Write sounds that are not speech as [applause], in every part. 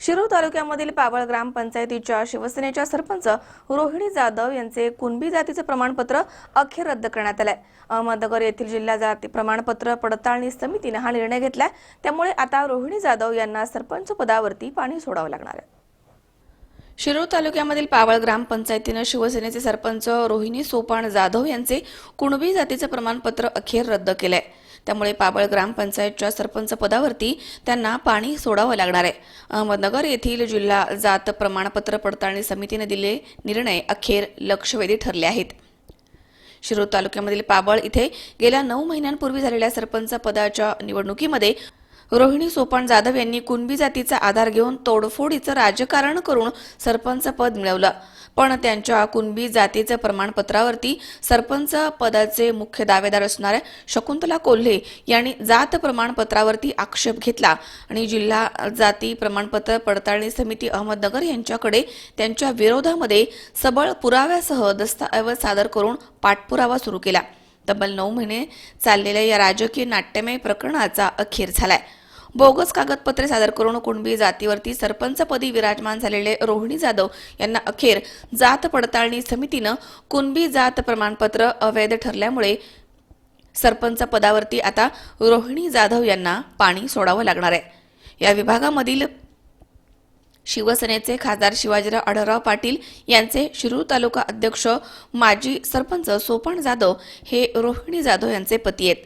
शिरूर तालुक्यामधील पावळ ग्रामपंचायतीच्या शिवसेनेच्या सरपंच रोहिणी जाधव यांचे कुणबी जातीचे प्रमाणपत्र अखेर रद्द करण्यात आलंय. अहमदनगर येथील जिल्हा जाती प्रमाणपत्र पडताळणी समितीने हा निर्णय घेतलाय. त्यामुळे आता रोहिणी जाधव यांना सरपंच पदावरती पाणी सोडावं लागणार आहे. शिरूर तालुक्यामधील पावळ ग्रामपंचायतीनं शिवसेनेचे सरपंच रोहिणी सोपान जाधव यांचे कुणबी जातीचे प्रमाणपत्र अखेर रद्द केलंय. त्यामुळे पाबळ ग्रामपंचायतच्या सरपंच पदावरती त्यांना पाणी सोडावं लागणार आहे. अहमदनगर येथील जिल्हा जात प्रमाणपत्र पडताळणी समितीने दिले निर्णय अखेर लक्षवेधी ठरले आहेत. शिरोळ तालुक्यामधील पाबळ इथे गेल्या नऊ महिन्यांपूर्वी झालेल्या सरपंच पदाच्या निवडणुकीमध्ये रोहिणी सोपान जाधव यांनी कुणबी जातीचा आधार घेऊन तोडफोडीचं राजकारण करून सरपंच पद मिळवलं. पण त्यांच्या कुणबी जातीचं प्रमाणपत्रावरती सरपंच पदाचे मुख्य दावेदार असणाऱ्या शकुंतला कोल्हे यांनी जात प्रमाणपत्रावरती आक्षेप घेतला आणि जिल्हा जाती प्रमाणपत्र पडताळणी समिती अहमदनगर यांच्याकडे त्यांच्या विरोधामध्ये सबळ पुराव्यासह दस्तऐवज सादर करून पाठपुरावा सुरू केला. तब्बल नऊ महिने चाललेल्या या राजकीय नाट्यमय प्रकरणाचा अखेर झालाय. बोगस कागदपत्रे सादर करून कुणबी जातीवरती सरपंचपदी विराजमान झालेले रोहिणी जाधव यांना अखेर जात पडताळणी समितीनं कुणबी जात प्रमाणपत्र अवैध ठरल्यामुळे सरपंच पदावरती आता रोहिणी जाधव यांना पाणी सोडावं लागणार आहे. या विभागामधील शिवसेनेचे खासदार शिवाजीराव आढळराव पाटील यांचे शिरूर तालुका अध्यक्ष माजी सरपंच सोपण जाधव हे रोहिणी जाधव यांचे पती आहेत.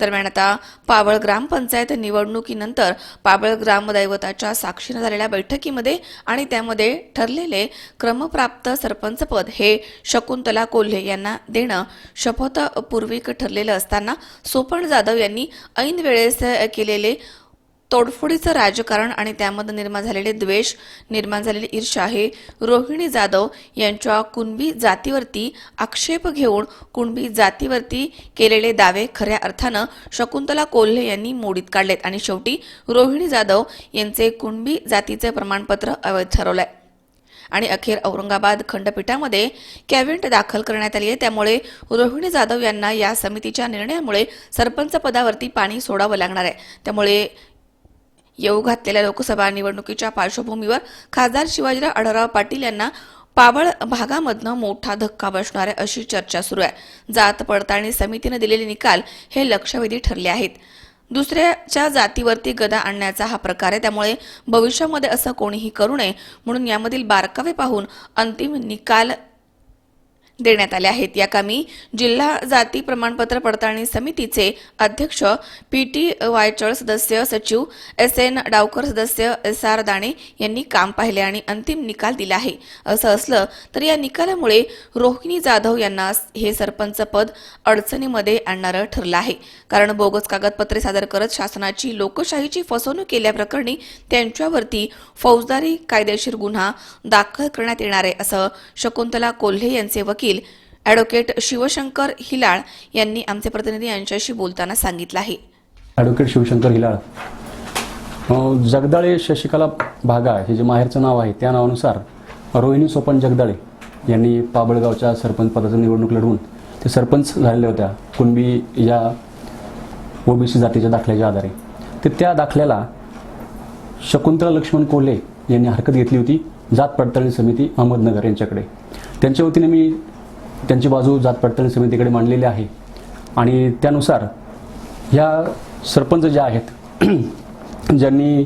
दरम्यान आता पावळ ग्रामपंचायत निवडणुकीनंतर पावळ ग्रामदैवताच्या साक्षीनं झालेल्या बैठकीमध्ये आणि त्यामध्ये ठरलेले क्रमप्राप्त सरपंचपद हे शकुंतला कोल्हे यांना देणं शपथपूर्वीक ठरलेलं असताना सोपण जाधव यांनी ऐन वेळेस केलेले तोडफोडीचं राजकारण आणि त्यामध्ये निर्माण झालेले द्वेष निर्माण झालेली ईर्षा हे रोहिणी जाधव यांच्या कुणबी जातीवरती आक्षेप घेऊन कुणबी जातीवरती केलेले दावे खऱ्या अर्थानं शकुंतला कोल्हे यांनी मोडीत काढलेत. आणि शेवटी रोहिणी जाधव यांचे कुणबी जातीचे प्रमाणपत्र अवैध ठरवलंय. आणि अखेर औरंगाबाद खंडपीठामध्ये कॅबिनेट दाखल करण्यात आली आहे. त्यामुळे रोहिणी जाधव यांना या समितीच्या निर्णयामुळे सरपंच पदावरती पाणी सोडावं लागणार आहे. त्यामुळे येऊ घातलेल्या लोकसभा निवडणुकीच्या पार्श्वभूमीवर खासदार शिवाजीराव आढळराव पाटील यांना पाबळ भागामधनं मोठा धक्का बसणार आहे अशी चर्चा सुरू आहे. जात पडताळणी समितीनं दिलेले निकाल हे लक्षवेधी ठरले आहेत. दुसऱ्याच्या जातीवरती गदा आणण्याचा हा प्रकार आहे. त्यामुळे भविष्यामध्ये असं कोणीही करू नये म्हणून यामधील बारकावे पाहून अंतिम निकाल देण्यात आले आहेत. या कामी जिल्हा जाती प्रमाणपत्र पडताळणी समितीचे अध्यक्ष पी टी वायचळ सदस्य सचिव एस एन डावकर सदस्य एस आर दाणे यांनी काम पाहिले आणि अंतिम निकाल दिला आहे. असं असलं तर या निकालामुळे रोहिणी जाधव यांना हे सरपंच पद अडचणीमध्ये आणणारं ठरलं आहे. कारण बोगस कागदपत्रे सादर करत शासनाची लोकशाहीची फसवणूक केल्याप्रकरणी त्यांच्यावरती फौजदारी कायदेशीर गुन्हा दाखल करण्यात येणार आहे असं शकुंतला कोल्हे यांचे वकील ॲडव्होकेट शिवशंकर हिलाळ यांनी आमचे प्रतिनिधी यांच्याशी बोलताना सांगितलं आहे. ॲडव्होकेट शिवशंकर हिलाळ. जगदाळे शशिकला भागा हे जे माहेरचं नाव आहे त्या नावानुसार रोहिणी सोपन जगदाळे यांनी पाबळगावच्या सरपंच पदाची निवडणूक लढवून ते सरपंच झालेल्या होत्या. कुणबी या ओबीसी जातीच्या दाखल्याच्या आधारे. तर त्या दाखल्याला शकुंतला लक्ष्मण कोल्हे यांनी हरकत घेतली होती जात पडताळणी समिती अहमदनगर यांच्याकडे. त्यांच्या वतीने मी त्यांची बाजू जात पडताळणी समितीकडे मांडलेली आहे. आणि त्यानुसार ह्या सरपंच ज्या आहेत [clears throat] ज्यांनी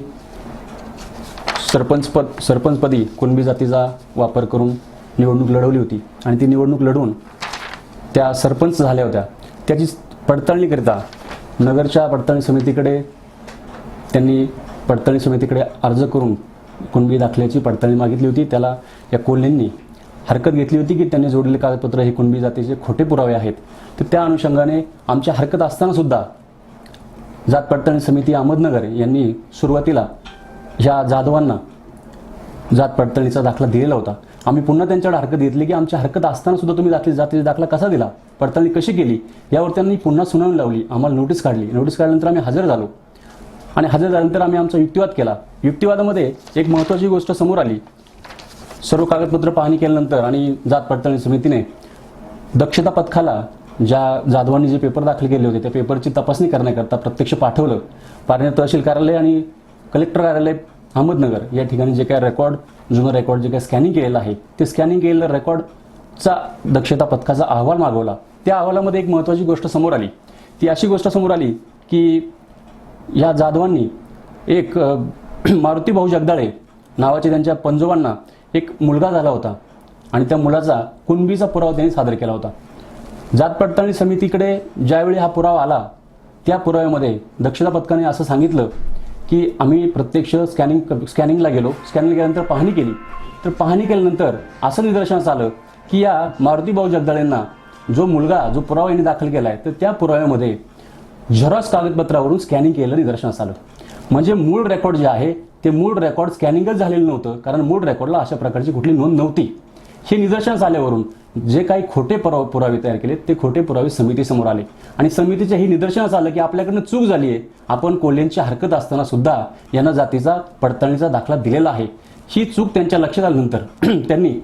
सरपंचपद सरपंचपदी कुणबी जातीचा वापर करून निवडणूक लढवली होती आणि ती निवडणूक लढवून त्या सरपंच झाल्या होत्या. त्याची पडताळणीकरिता नगरच्या पडताळणी समितीकडे त्यांनी पडताळणी समितीकडे अर्ज करून कुणबी दाखल्याची पडताळणी मागितली होती. त्याला या कोल्हेंनी हरकत घेतली होती की त्यांनी जोडलेले कागदपत्र हे कुणबी जातीचे खोटे पुरावे आहेत. तर त्या अनुषंगाने आमच्या हरकत असताना सुद्धा जात पडताळणी समिती अहमदनगर यांनी सुरुवातीला या जाधवांना जात पडताळणीचा दाखला दिलेला होता. आम्ही पुन्हा त्यांच्याकडे हरकत घेतली की आमच्या हरकत असताना सुद्धा तुम्ही दाखले जातीचा दाखला कसा दिला? पडताळणी कशी केली? यावर त्यांनी पुन्हा सुनावणी लावली. आम्हाला नोटीस काढली. नोटीस काढल्यानंतर आम्ही हजर झालो. आणि हजर झाल्यानंतर आम्ही आमचा युक्तिवाद केला. युक्तिवादामध्ये एक महत्त्वाची गोष्ट समोर आली. सर्व कागदपत्र पाहणी केल्यानंतर आणि जात पडताळणी समितीने दक्षता पथकाला ज्या जाधवांनी जे पेपर दाखल केले होते त्या पेपरची तपासणी करण्याकरता प्रत्यक्ष पाठवलं. पारनेर तहसील कार्यालय आणि कलेक्टर कार्यालय अहमदनगर या ठिकाणी जे काय रेकॉर्ड जुनं रेकॉर्ड जे काय स्कॅनिंग केलेलं आहे ते स्कॅनिंग केलेलं रेकॉर्डचा दक्षता पथकाचा अहवाल मागवला. त्या अहवालामध्ये एक महत्त्वाची गोष्ट समोर आली. ती अशी गोष्ट समोर आली की या जाधवांनी एक [clears throat] मारुती भाऊ जगदाळे नावाचे त्यांच्या पंजोबांना एक मुलगा झाला होता आणि त्या मुलाचा कुणबीचा पुरावा त्यांनी सादर केला होता. जात पडताळणी समितीकडे ज्यावेळी हा पुरावा आला त्या पुराव्यामध्ये दक्षता पथकाने असं सांगितलं की आम्ही प्रत्यक्ष स्कॅनिंग स्कॅनिंगला गेलो. स्कॅनिंग केल्यानंतर पाहणी केली. तर पाहणी केल्यानंतर असं निदर्शनास आलं की या मारुती भाऊ जगदाळेंना जो मुलगा जो पुरावा यांनी दाखल केला आहे तर त्या पुराव्यामध्ये झेरॉक्स कागदपत्रावरून स्कॅनिंग केलं निदर्शनास आलं. म्हणजे मूळ रेकॉर्ड जे आहे ते मूळ रेकॉर्ड स्कॅनिंगच झालेलं नव्हतं कारण मूळ रेकॉर्डला अशा प्रकारची कुठली नोंद नव्हती. हे निदर्शनास आल्यावरून जे काही खोटे पुरावे पुरावे तयार केले ते खोटे पुरावे समितीसमोर आले. आणि समितीच्या ही निदर्शनास आलं की आपल्याकडनं चूक झाली आहे. आपण कोल्ह्यांची हरकत असताना सुद्धा यांना जातीचा पडताळणीचा दाखला दिलेला आहे. ही चूक त्यांच्या लक्षात आल्यानंतर [clears throat] त्यांनी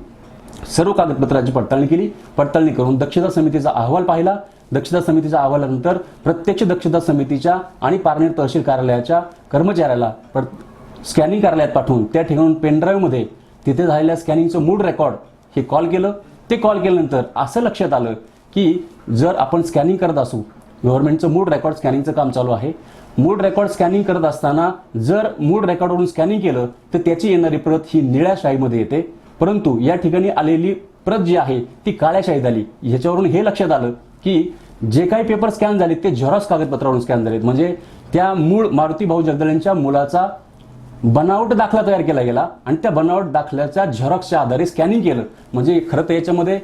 सर्व कागदपत्राची पडताळणी केली. पडताळणी करून दक्षता समितीचा अहवाल पाहिला. दक्षता समितीच्या अहवालानंतर प्रत्यक्ष दक्षता समितीच्या आणि पारनेर तहसील कार्यालयाच्या कर्मचाऱ्याला स्कॅनिंग कार्यालयात पाठवून त्या ठिकाणून पेनड्राईव्हमध्ये तिथे झालेल्या स्कॅनिंगचं मूळ रेकॉर्ड हे कॉल केलं. ते कॉल केल्यानंतर असं लक्षात आलं की जर आपण स्कॅनिंग करत असू गव्हर्नमेंटचं मूळ रेकॉर्ड स्कॅनिंगचं काम चालू आहे. मूळ रेकॉर्ड स्कॅनिंग करत असताना जर मूळ रेकॉर्डवरून स्कॅनिंग केलं तर त्याची येणारी प्रत ही निळ्या शाईमध्ये येते. परंतु या ठिकाणी आलेली प्रत जी आहे ती काळ्या शाईत आली. ह्याच्यावरून हे लक्षात आलं की जे काही पेपर स्कॅन झाले ते झेरॉक्स कागदपत्रावरून स्कॅन झालेत. म्हणजे त्या मूळ मारुती भाऊ जगदळेंच्या मुलाचा बनावट दाखला तयार केला गेला आणि त्या बनावट दाखल्याच्या झेरॉक्सच्या आधारे स्कॅनिंग केलं. म्हणजे खरं तर याच्यामध्ये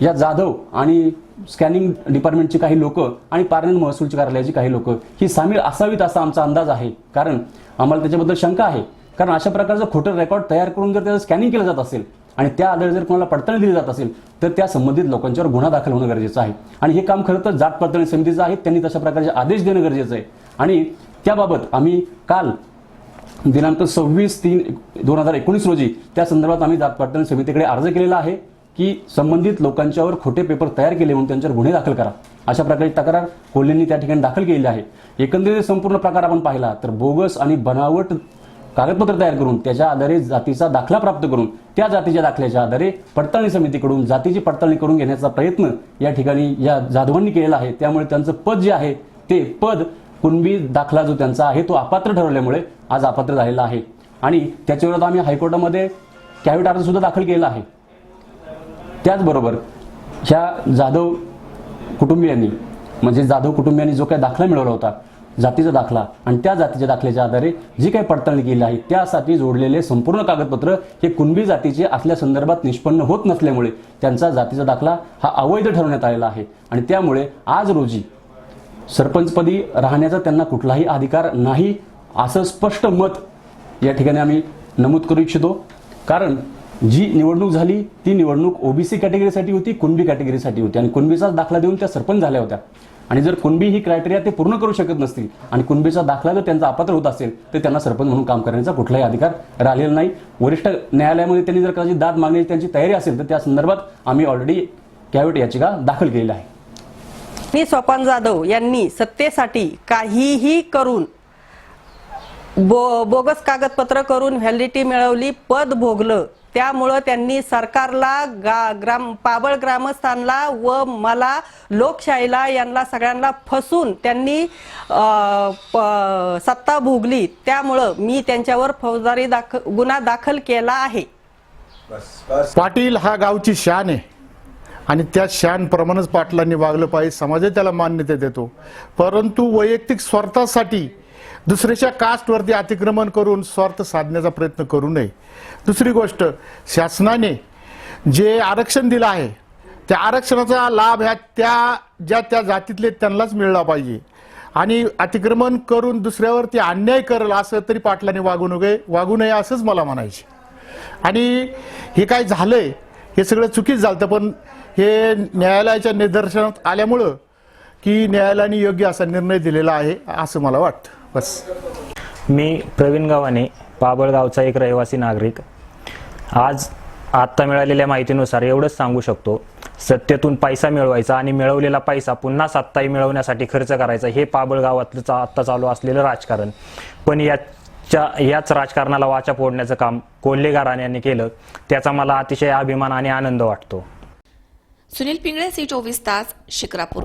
या जाधव आणि स्कॅनिंग डिपार्टमेंटची काही लोक आणि पारनेर महसूलची कार्यालयाची काही लोक ही सामील असावीत असा आमचा अंदाज आहे. कारण आम्हाला त्याच्याबद्दल शंका आहे. कारण अशा प्रकारचं खोटं रेकॉर्ड तयार करून जर त्याचं स्कॅनिंग केलं जात असेल आणि त्या आधारे जर कोणाला पडताळणी दिली जात असेल तर त्या संबंधित लोकांच्यावर गुन्हा दाखल होणं गरजेचं आहे. आणि हे काम खरं तर जात पडताळणी समितीचं आहे त्यांनी तशा प्रकारचे आदेश देणं गरजेचं आहे. आणि त्याबाबत आम्ही काल दिनांक सव्वीस तीन दोन हजार एकोणीस रोजी त्या संदर्भात आम्ही जात पडताळणी समितीकडे अर्ज केलेला आहे की संबंधित लोकांच्यावर खोटे पेपर तयार केले म्हणून त्यांच्यावर गुन्हे दाखल करा. अशा प्रकारची तक्रार कोल्हेंनी त्या ठिकाणी दाखल केलेली आहे. एकंदरीत संपूर्ण प्रकार आपण पाहिला तर बोगस आणि बनावट कागदपत्र तयार करून त्याच्या आधारे जातीचा दाखला प्राप्त करून त्या जातीच्या दाखल्याच्या आधारे पडताळणी समितीकडून जातीची पडताळणी करून घेण्याचा प्रयत्न या ठिकाणी या जाधवांनी केलेला आहे. त्यामुळे त्यांचं पद जे आहे ते पद कुणबी दाखला जो त्यांचा आहे तो अपात्र ठरवल्यामुळे आज अपात्र झालेला आहे. आणि त्याच्याविरोधात आम्ही हायकोर्टामध्ये कॅव्हिट अर्ज सुद्धा दाखल केला आहे. त्याचबरोबर ह्या जाधव कुटुंबियांनी म्हणजे जाधव कुटुंबियांनी जो काही दाखला मिळवला होता जातीचा दाखला. आणि त्या जातीच्या दाखल्याच्या आधारे जी काही पडताळणी केली आहे त्यासाठी जोडलेले संपूर्ण कागदपत्र हे कुणबी जातीचे असल्या संदर्भात निष्पन्न होत नसल्यामुळे त्यांचा जातीचा दाखला हा अवैध ठरवण्यात आलेला आहे. आणि त्यामुळे आज रोजी सरपंचपदी राहण्याचा त्यांना कुठलाही अधिकार नाही असं स्पष्ट मत या ठिकाणी आम्ही नमूद करू इच्छितो. कारण जी निवडणूक झाली ती निवडणूक ओबीसी कॅटेगरीसाठी होती कुणबी कॅटेगरीसाठी होती. आणि कुणबीचाच दाखला देऊन त्या सरपंच झाल्या होत्या. आणि जर कुणबी ही क्रायटेरिया ते पूर्ण करू शकत नसतील आणि कुणबीचा दाखला जर त्यांचा अपात्र होत असेल तर त्यांना सरपंच म्हणून काम करण्याचा कुठलाही अधिकार राहिलेला नाही. वरिष्ठ न्यायालयामध्ये त्यांनी जर कदाचित दाद मागण्याची त्यांची तयारी असेल तर त्या संदर्भात आम्ही ऑलरेडी कॅव्हिट याचिका दाखल केलेली आहे. मी स्वपन जाधव यांनी सत्तेसाठी काहीही करून बो बोगस कागदपत्र करून व्हॅलिडिटी मिळवली पद भोगलं त्यामुळं त्यांनी सरकारला गा ग्राम पाबळ ग्रामस्थांना व मला लोकशाहीला यांना सगळ्यांना फसून त्यांनी सत्ता भोगली. त्यामुळं मी त्यांच्यावर फौजदारी दाख गुन्हा दाखल केला आहे. पाटील हा गावची शान आहे. आणि त्या शानप्रमाणेच पाटलांनी वागलं पाहिजे. समाज त्याला मान्यता देतो. परंतु वैयक्तिक स्वार्थासाठी दुसऱ्याच्या कास्टवरती अतिक्रमण करून स्वार्थ साधण्याचा प्रयत्न करू नये. दुसरी गोष्ट शासनाने जे आरक्षण दिलं आहे त्या आरक्षणाचा लाभ ह्या त्या ज्या त्या जातीतले त्यांनाच मिळला पाहिजे. आणि अतिक्रमण करून दुसऱ्यावरती अन्याय करेल असं तरी पाटलाने वागू नये वागू नये असंच मला म्हणायचे. आणि हे काय झालंय हे सगळं चुकीच झालं पण हे न्यायालयाच्या निदर्शनात आल्यामुळं की न्यायालयाने योग्य असा निर्णय दिलेला आहे असं मला वाटतं. बस. मी प्रवीण गावाने पाबळगावचा एक रहिवासी नागरिक. आज आत्ता मिळालेल्या माहितीनुसार एवढंच सांगू शकतो. सत्तेतून पैसा मिळवायचा आणि मिळवलेला पैसा पुन्हा सत्ताही मिळवण्यासाठी खर्च करायचा हे पाबळ गावातलं चा- आत्ता चालू असलेलं राजकारण. पण याच्या याच राजकारणाला वाचा फोडण्याचं काम कोल्हे घराण्यांनी केलं त्याचा मला अतिशय अभिमान आणि आनंद वाटतो. सुनील पिंगळे सी चोवीस तास शिक्रापूर.